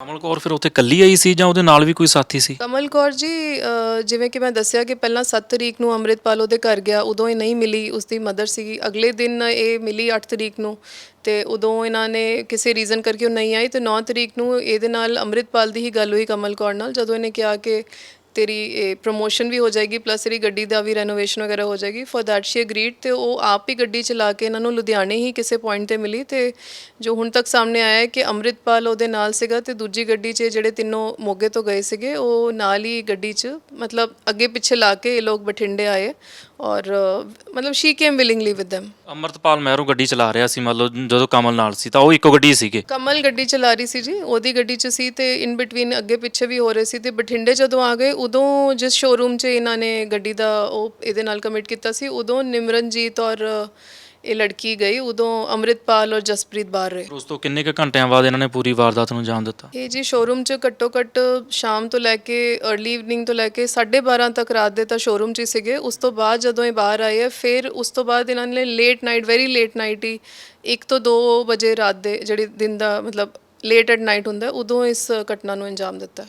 ਕਮਲ ਕੌਰ ਫਿਰ ਉੱਥੇ ਇਕੱਲੀ ਆਈ ਸੀ ਜਾਂ ਉਹਦੇ ਨਾਲ ਵੀ ਕੋਈ ਸਾਥੀ ਸੀ? ਕਮਲ ਕੌਰ ਜੀ ਅ, ਜਿਵੇਂ ਕਿ ਮੈਂ ਦੱਸਿਆ ਕਿ ਪਹਿਲਾਂ 7 ਤਰੀਕ ਨੂੰ ਅੰਮ੍ਰਿਤਪਾਲ ਉਹਦੇ ਘਰ ਗਿਆ ਉਦੋਂ ਇਹ ਨਹੀਂ ਮਿਲੀ ਉਸਦੀ ਮਦਰ ਸੀਗੀ। ਅਗਲੇ ਦਿਨ ਇਹ ਮਿਲੀ 8 ਤਰੀਕ ਨੂੰ ਤੇ ਉਦੋਂ ਇਹਨਾਂ ਨੇ ਕਿਸੇ ਰੀਜ਼ਨ ਕਰਕੇ ਉਹ ਨਹੀਂ ਆਈ ਤੇ 9 ਤਰੀਕ ਨੂੰ ਇਹਦੇ ਨਾਲ ਅੰਮ੍ਰਿਤਪਾਲ ਦੀ ਹੀ ਗੱਲ ਹੋਈ ਕਮਲ ਕੌਰ ਨਾਲ ਜਦੋਂ ਇਹਨੇ ਕਿਹਾ ਕਿ ਤੇਰੀ ਪ੍ਰੋਮੋਸ਼ਨ ਵੀ ਹੋ ਜਾਏਗੀ ਪਲੱਸ ਤੇਰੀ ਗੱਡੀ ਦਾ ਵੀ ਰੈਨੋਵੇਸ਼ਨ ਵਗੈਰਾ ਹੋ ਜਾਏਗੀ। ਫॉर दैट ਸ਼ੀ ਅਗਰੀਡ ਤੇ ਉਹ ਆਪ ਹੀ ਗੱਡੀ ਚਲਾ ਕੇ ਇਹਨਾਂ ਨੂੰ ਲੁਧਿਆਣੇ ਹੀ ਕਿਸੇ ਪੁਆਇੰਟ ਤੇ ਮਿਲੀ ਤੇ ਜੋ ਹੁਣ ਤੱਕ ਸਾਹਮਣੇ ਆਇਆ ਹੈ ਕਿ ਅਮਰਿਤਪਾਲ ਉਹਦੇ ਨਾਲ ਸੀਗਾ ਤੇ ਦੂਜੀ ਗੱਡੀ 'ਚ ਜਿਹੜੇ ਤਿੰਨੋਂ ਮੋਗੇ ਤੋਂ ਗਏ ਸੀਗੇ, ਉਹ ਨਾਲ ਹੀ ਗੱਡੀ 'ਚ ਮਤਲਬ ਅੱਗੇ ਪਿੱਛੇ ਲਾ ਕੇ ਇਹ ਲੋਕ ਬਠਿੰਡੇ ਆਏ। ਔਰ ਮਤਲਬ she came willingly with them Amritpal ਮਹਿਰੋਂ ਗੱਡੀ ਚਲਾ ਰਿਹਾ ਸੀ ਮਤਲਬ ਜਦੋਂ ਕਮਲ ਨਾਲ ਸੀ ਤਾਂ ਉਹ ਇੱਕੋ ਗੱਡੀ ਸੀਗੇ। ਕਮਲ ਗੱਡੀ ਚਲਾ ਰਹੀ ਸੀ ਜੀ ਉਹਦੀ ਗੱਡੀ 'ਚ ਸੀ ਤੇ ਇਨ ਬਿਟਵੀਨ ਅੱਗੇ ਪਿੱਛੇ ਵੀ ਹੋ ਰਹੇ ਸੀ ਤੇ ਬਠਿੰਡੇ ਜਦੋਂ ਆ ਗਏ ਉਦੋਂ ਜਿਸ ਸ਼ੋਰੂਮ 'ਚ ਇਹਨਾਂ ਨੇ ਗੱਡੀ ਦਾ ਉਹ ਇਹਦੇ ਨਾਲ ਕਮਿਟ ਕੀਤਾ ਸੀ ਉਦੋਂ ਨਿਮਰਨਜੀਤ ਔਰ ਇਹ ਲੜਕੀ ਗਈ ਉਦੋਂ ਅੰਮ੍ਰਿਤਪਾਲ ਔਰ ਜਸਪ੍ਰੀਤ ਬਾਹਰ ਰਹੇ। ਉਸ ਤੋਂ ਕਿੰਨੇ ਕੁ ਘੰਟਿਆਂ ਬਾਅਦ ਇਹਨਾਂ ਨੇ ਪੂਰੀ ਵਾਰਦਾਤ ਨੂੰ ਅੰਜਾਮ ਦਿੱਤਾ? ਇਹ ਜੀ ਸ਼ੋਰੂਮ 'ਚ ਘੱਟੋ ਘੱਟ ਸ਼ਾਮ ਤੋਂ ਲੈ ਕੇ अर्ਲੀ ਇਵਨਿੰਗ ਤੋਂ ਲੈ ਕੇ 12:30 ਤੱਕ ਰਾਤ ਦੇ ਤਾਂ ਸ਼ੋਰੂਮ 'ਚ ਹੀ ਸੀਗੇ। ਉਸ ਤੋਂ ਬਾਅਦ ਜਦੋਂ ਇਹ ਬਾਹਰ ਆਏ ਆ ਫਿਰ ਉਸ ਤੋਂ ਬਾਅਦ ਇਹਨਾਂ ਨੇ late night very late night ਹੀ 1 ਤੋਂ 2 ਵਜੇ ਰਾਤ ਦੇ ਜਿਹੜੇ ਦਿਨ ਦਾ ਮਤਲਬ ਲੇਟ ਐਟ ਨਾਈਟ ਹੁੰਦਾ ਉਦੋਂ ਇਸ ਘਟਨਾ ਨੂੰ ਅੰਜਾਮ ਦਿੱਤਾ।